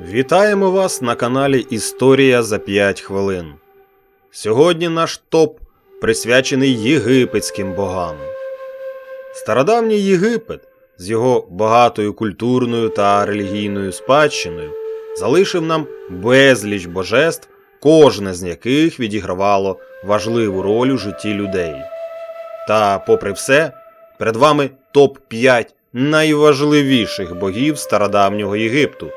Вітаємо вас на каналі Історія за 5 хвилин. Сьогодні наш топ присвячений єгипетським богам. Стародавній Єгипет з його багатою культурною та релігійною спадщиною залишив нам безліч божеств, кожне з яких відігравало важливу роль у житті людей. Та, попри все, перед вами топ-5 найважливіших богів стародавнього Єгипту,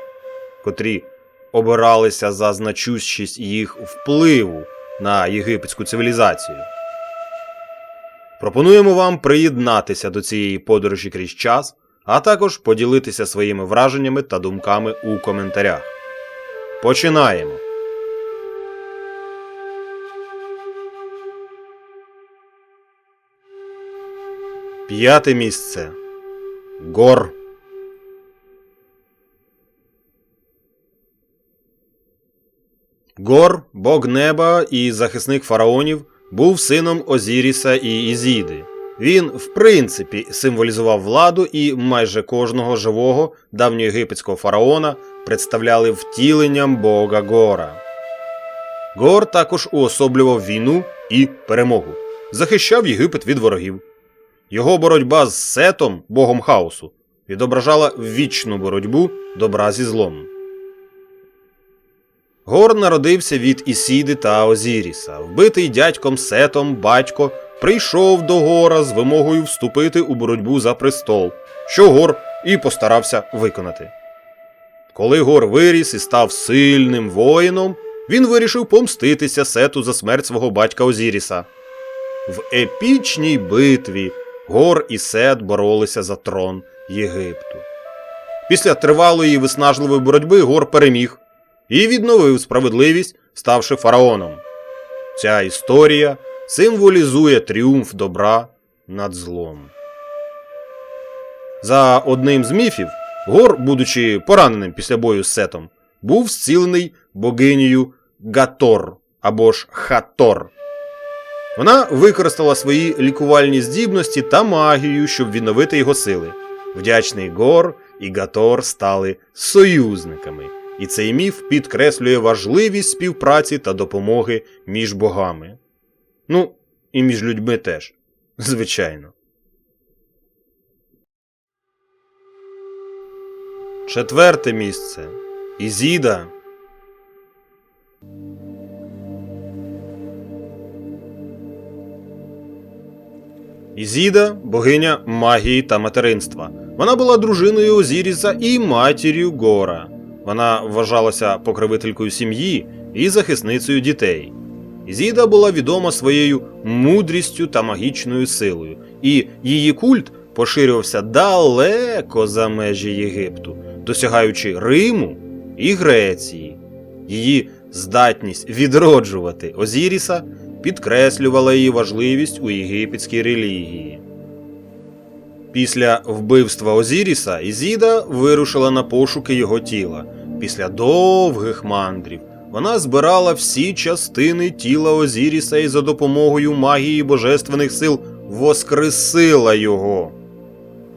котрі обиралися за значущість їх впливу на єгипетську цивілізацію. Пропонуємо вам приєднатися до цієї подорожі крізь час, а також поділитися своїми враженнями та думками у коментарях. Починаємо! П'яте місце. Гор. Гор, бог неба і захисник фараонів, був сином Озіріса і Ізіди. Він, в принципі, символізував владу, і майже кожного живого давньоєгипетського фараона представляли втіленням бога Гора. Гор також уособлював війну і перемогу, захищав Єгипет від ворогів. Його боротьба з Сетом, богом хаосу, відображала вічну боротьбу добра зі злом. Гор народився від Ісіди та Озіріса. Вбитий дядьком Сетом батько прийшов до Гора з вимогою вступити у боротьбу за престол, що Гор і постарався виконати. Коли Гор виріс і став сильним воїном, він вирішив помститися Сету за смерть свого батька Озіріса. В епічній битві Гор і Сет боролися за трон Єгипту. Після тривалої виснажливої боротьби Гор переміг і відновив справедливість, ставши фараоном. Ця історія символізує тріумф добра над злом. За одним з міфів, Гор, будучи пораненим після бою з Сетом, був зцілений богинею Гатор або ж Хатор. Вона використала свої лікувальні здібності та магію, щоб відновити його сили. Вдячний Гор і Гатор стали союзниками, і цей міф підкреслює важливість співпраці та допомоги між богами. Ну, і між людьми теж, звичайно. Четверте місце. Ізіда. Ізіда богиня магії та материнства. Вона була дружиною Озіріса і матір'ю Гора. Вона вважалася покровителькою сім'ї і захисницею дітей. Ізіда була відома своєю мудрістю та магічною силою, і її культ поширювався далеко за межі Єгипту, досягаючи Риму і Греції. Її здатність відроджувати Озіріса підкреслювала її важливість у єгипетській релігії. Після вбивства Озіріса Ізіда вирушила на пошуки його тіла. Після довгих мандрів вона збирала всі частини тіла Озіріса і за допомогою магії божественних сил воскресила його.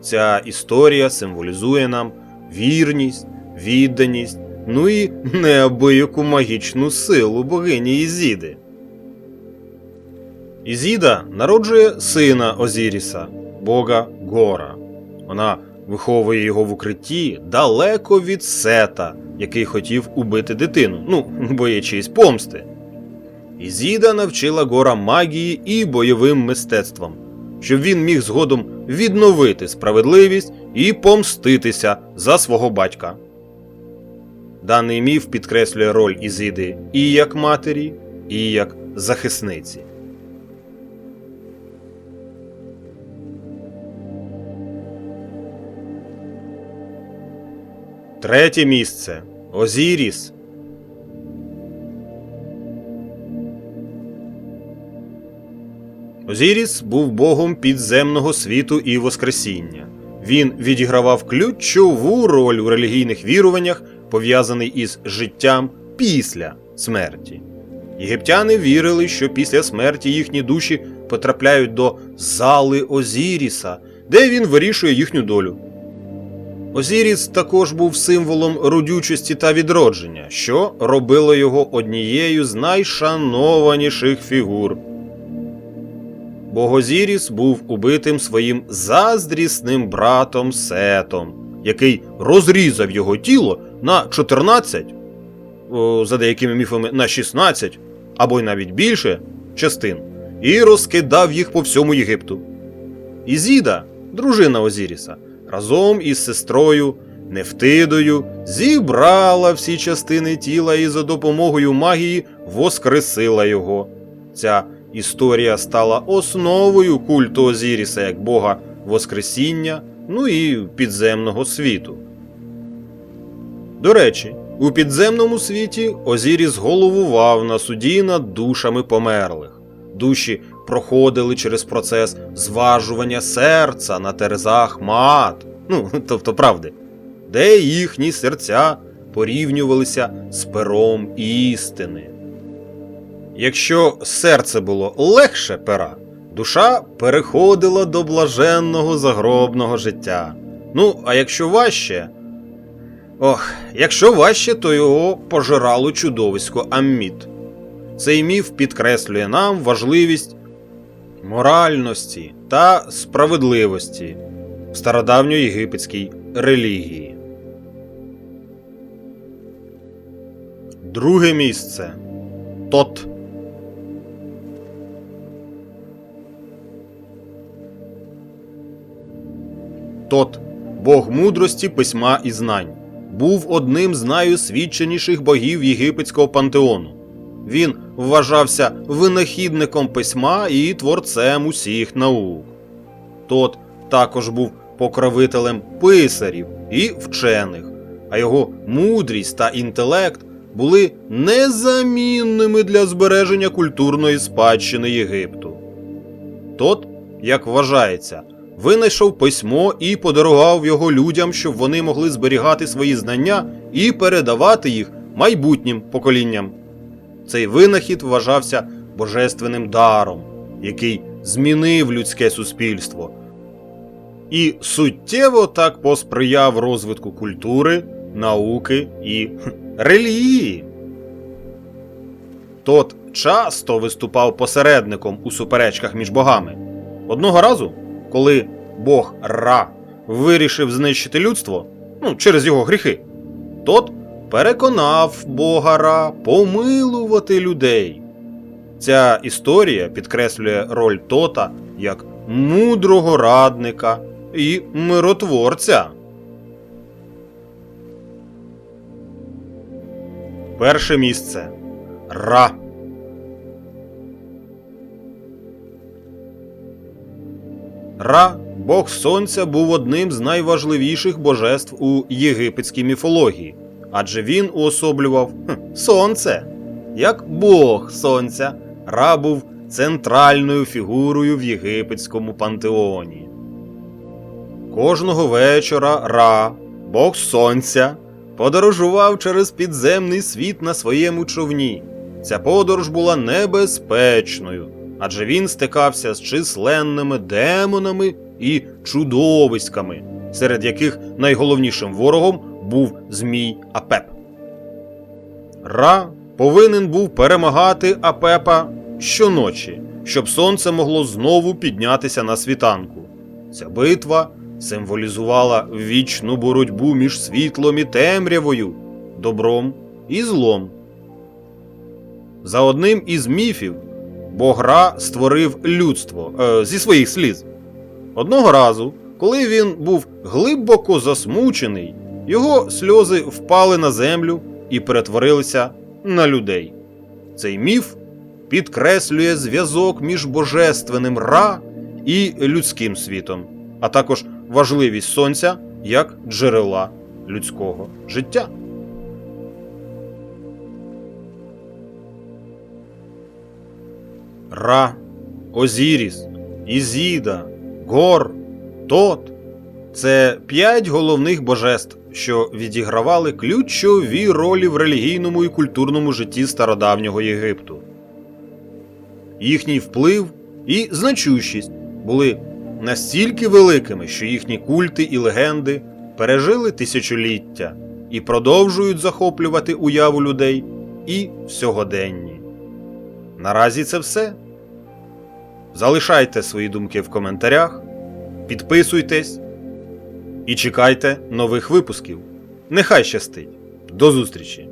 Ця історія символізує нам вірність, відданість, ну і неабияку магічну силу богині Ізіди. Ізіда народжує сина Озіріса, бога Гора. Вона виховує його в укритті далеко від сета, який хотів убити дитину, ну, боячись помсти. Ізіда навчила Гора магії і бойовим мистецтвам, щоб він міг згодом відновити справедливість і помститися за свого батька. Даний міф підкреслює роль Ізіди і як матері, і як захисниці. Третє місце Озіріс. Озіріс був богом підземного світу і Воскресіння. Він відігравав ключову роль у релігійних віруваннях, пов'язаний із життям після смерті. Єгиптяни вірили, що після смерті їхні душі потрапляють до зали Озіріса, де він вирішує їхню долю. Озіріс також був символом родючості та відродження, що робило його однією з найшанованіших фігур. Богозіріс був убитим своїм заздрісним братом Сетом, який розрізав його тіло на 14, о, за деякими міфами на 16, або й навіть більше частин, і розкидав їх по всьому Єгипту. Ізіда, дружина Озіріса, разом із сестрою Нефтидою зібрала всі частини тіла і за допомогою магії воскресила його. Ця історія стала основою культу Озіріса як бога Воскресіння, ну і підземного світу. До речі, у підземному світі Озіріс головував на суді над душами померлих. Душі проходили через процес зважування серця на терезах Маат, ну, тобто правди, де їхні серця порівнювалися з пером істини. Якщо серце було легше пера, душа переходила до блаженного загробного життя. Ну, а якщо важче. Ох, якщо важче, то його пожирало чудовисько Амміт. Цей міф підкреслює нам важливість моральності та справедливості в стародавньоєгипетській релігії. Друге місце Тот. Тот, бог мудрості, письма і знань, був одним з найосвідченіших богів єгипетського пантеону. Він вважався винахідником письма і творцем усіх наук. Тот також був покровителем писарів і вчених, а його мудрість та інтелект були незамінними для збереження культурної спадщини Єгипту. Тот, як вважається, винайшов письмо і подарував його людям, щоб вони могли зберігати свої знання і передавати їх майбутнім поколінням. Цей винахід вважався божественним даром, який змінив людське суспільство. І суттєво так посприяв розвитку культури, науки і релігії. Тот часто виступав посередником у суперечках між богами. Одного разу, коли бог Ра вирішив знищити людство ну, через його гріхи, тот переконав бога Ра помилувати людей. Ця історія підкреслює роль Тота як мудрого радника і миротворця. Перше місце Ра. Ра, бог сонця, був одним з найважливіших божеств у єгипетській міфології, адже він уособлював сонце. Як бог сонця, Ра був центральною фігурою в єгипетському пантеоні. Кожного вечора Ра, бог сонця, подорожував через підземний світ на своєму човні. Ця подорож була небезпечною, адже він стикався з численними демонами і чудовиськами, серед яких найголовнішим ворогом був Змій Апеп. Ра повинен був перемагати Апепа щоночі, щоб сонце могло знову піднятися на світанку. Ця битва символізувала вічну боротьбу між світлом і темрявою, добром і злом. За одним із міфів, Богра створив людство е, зі своїх сліз. Одного разу, коли він був глибоко засмучений, його сльози впали на землю і перетворилися на людей. Цей міф підкреслює зв'язок між божественним Ра і людським світом, а також важливість сонця як джерела людського життя. Ра, Озіріс, Ізіда, Гор, Тот це п'ять головних божеств, що відігравали ключові ролі в релігійному і культурному житті стародавнього Єгипту. Їхній вплив і значущість були настільки великими, що їхні культи і легенди пережили тисячоліття і продовжують захоплювати уяву людей і в сьогоденні. Наразі це все. Залишайте свої думки в коментарях, підписуйтесь і чекайте нових випусків. Нехай щастить! До зустрічі!